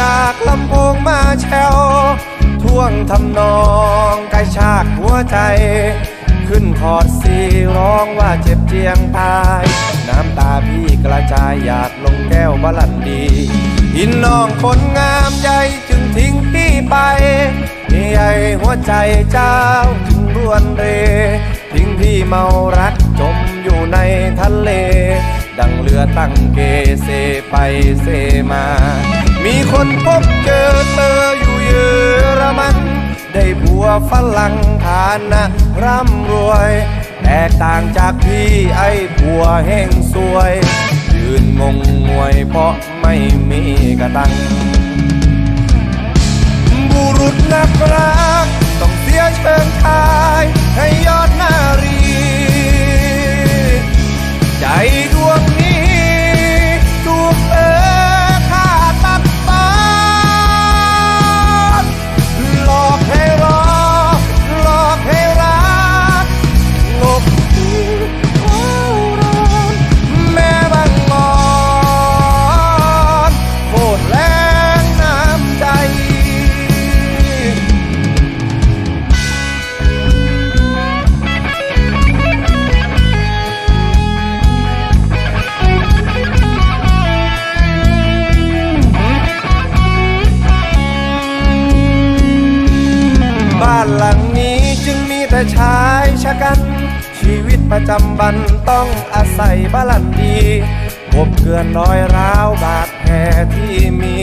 จากลำโพงมาแชวท่วงทำนองกระชากหัวใจ ขึ้นคอร์ดสีร้องว่าเจ็บเจียงตาย น้ำตาพี่กระจายหยาดลงแก้วบาลันดีอินน้องคนงามใหญ่จึงทิ้งพี่ไปใหญ่หัวใจเจ้าจึงรวนเร ทิ้งพี่เมารักจมอยู่ในทะเล ดังเรือตั้งเกเซไปเซมา มีคนพบเจอเธออยู่เยอรมัน ได้ผัวฝรั่งฐานะร่ำรวย แตกต่างจากพี่ไอ้ผัวแห้งสวย ยืนงงงวยเพราะไม่มีกระตัง บุรุษนักรั ชายชะกัน ชีวิตประจำวันต้องอาศัยบาลันดีพบเกลือนน้อยร้าวบาดแผลที่มี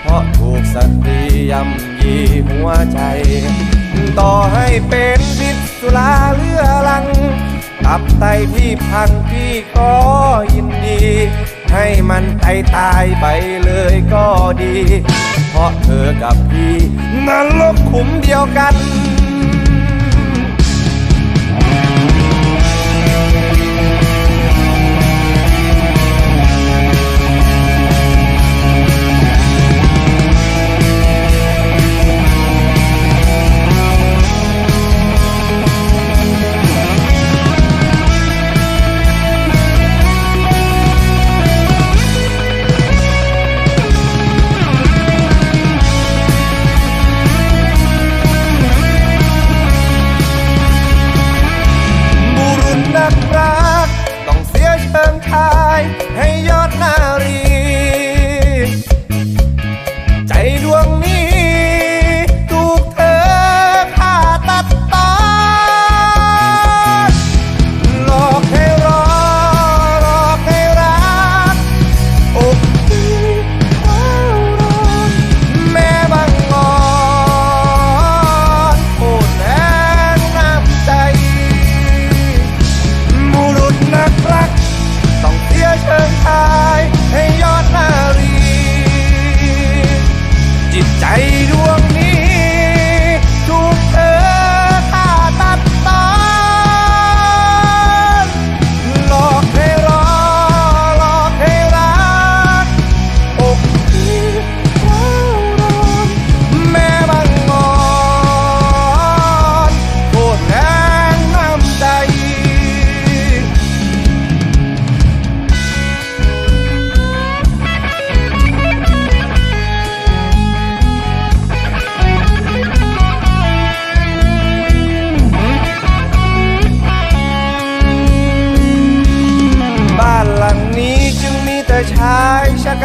เพราะถูกสตรีย่ำยีหัวใจ ต่อให้เป็นพิษสุราเลือลังตับไตพี่พังพี่ก็ยินดี ให้มันไตตายไปเลยก็ดี เพราะเธอกับพี่นรกขุมเดียวกัน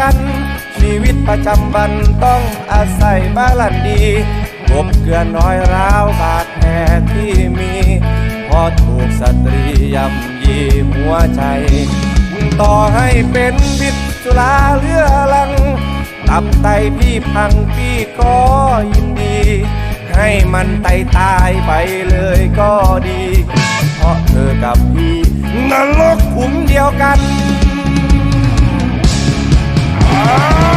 กัน ชีวิตประจำวันต้องอาศัยบาลังดีกบเกลือน้อยร้าวบาดแผลที่มีเพอถูกสตรีย่ำยีหัวใจ ต่อให้เป็นพิษสุราเรือลัง ตับไตพี่พังพี่ก็ยินดี ให้มันไตตายไปเลยก็ดี เพราะเธอกับพี่นรกขุมเดียวกัน Ah!